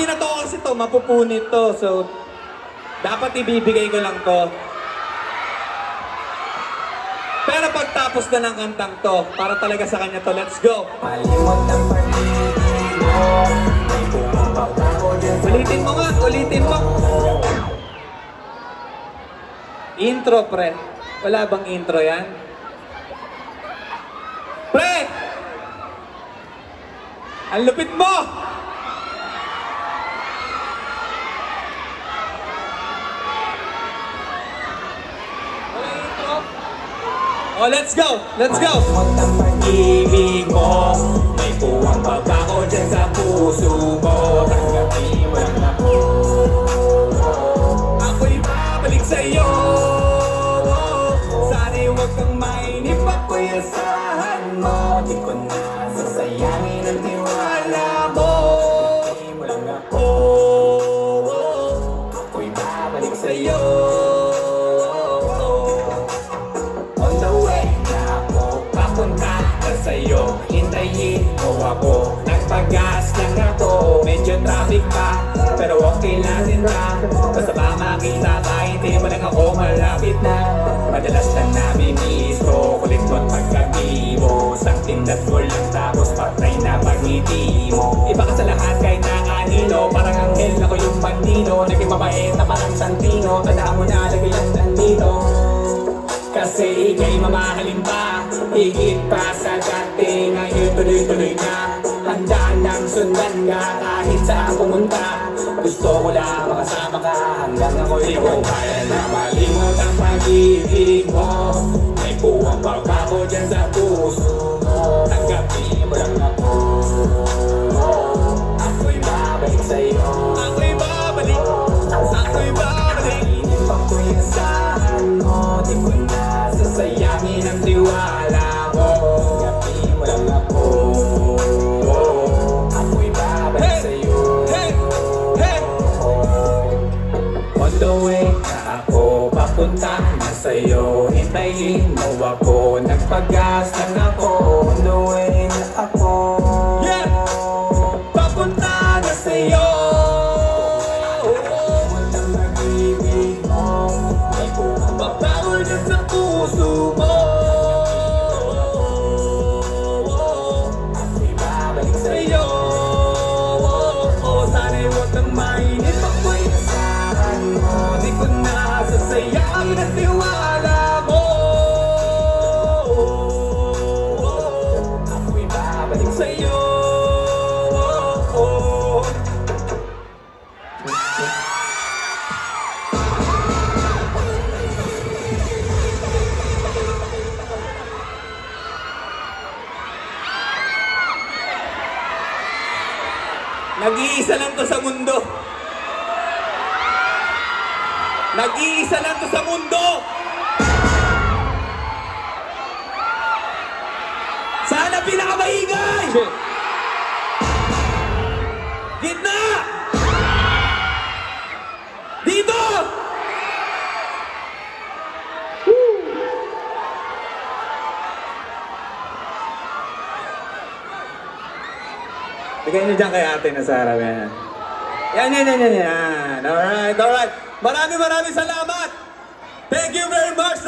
binato ko kasi to, mapupunit to. So, dapat ibibigay ko lang to. Pero pagtapos na ng kantang to, para talaga sa kanya to, let's go. Malimot ang mo Ulitin mo nga, ulitin mo. Intro, pre. Wala bang intro yan? Pre! Ang lupit mo! Oh, let's go! Let's go! Malimot ang pag-ibig mo. May puwang pagpako dyan sa puso mo. Tanggapin mo lang ako. Ako'y babalik sa'yo. Sana'y huwag kang mainip. Ako'y asahan Hintayin mo ako Nagpagas lang ako Medyo traffic pa Pero okay lang din ra Basta ba makita ka Hindi mo lang ako malapit na. Madalas na namin miso Kulit mo't pagkabibo Something that mo lang Tapos patay na pangiti mo. Iba ka sa lahat kahit na kanino Parang anghel ako yung bandino Naging mabait na parang santino. Tandaan mo na lagi lang kasi ikay mamahalin pa. Higit pa sa dati Ngayon tuloy-tuloy na. Handa nang sundan ka Kahit saan pumunta. Gusto ko lang makasama ka Hanggang ako'y ko kaya na malimot ang pag-ibig mo. May puwang pa ako dyan sa puso Tanggapin mo lang ako sa'yo Hintayin mo ako. Nagpagas lang ako na ako. Yeah! Papunta na sa'yo! Mabago dyan sa puso mo sasayangin ang tiwala mo Ako'y babalik Sa'yo Nag-iisa lang to sa mundo. Nag-iisa lang to sa mundo. Sana pinakamaingay! Gitna! Dito! Bigay niyo dyan kay ate na Sarah. Yan. Yan, yan, yan, yan, yan. Alright, alright. Maraming maraming salamat. Thank you very much.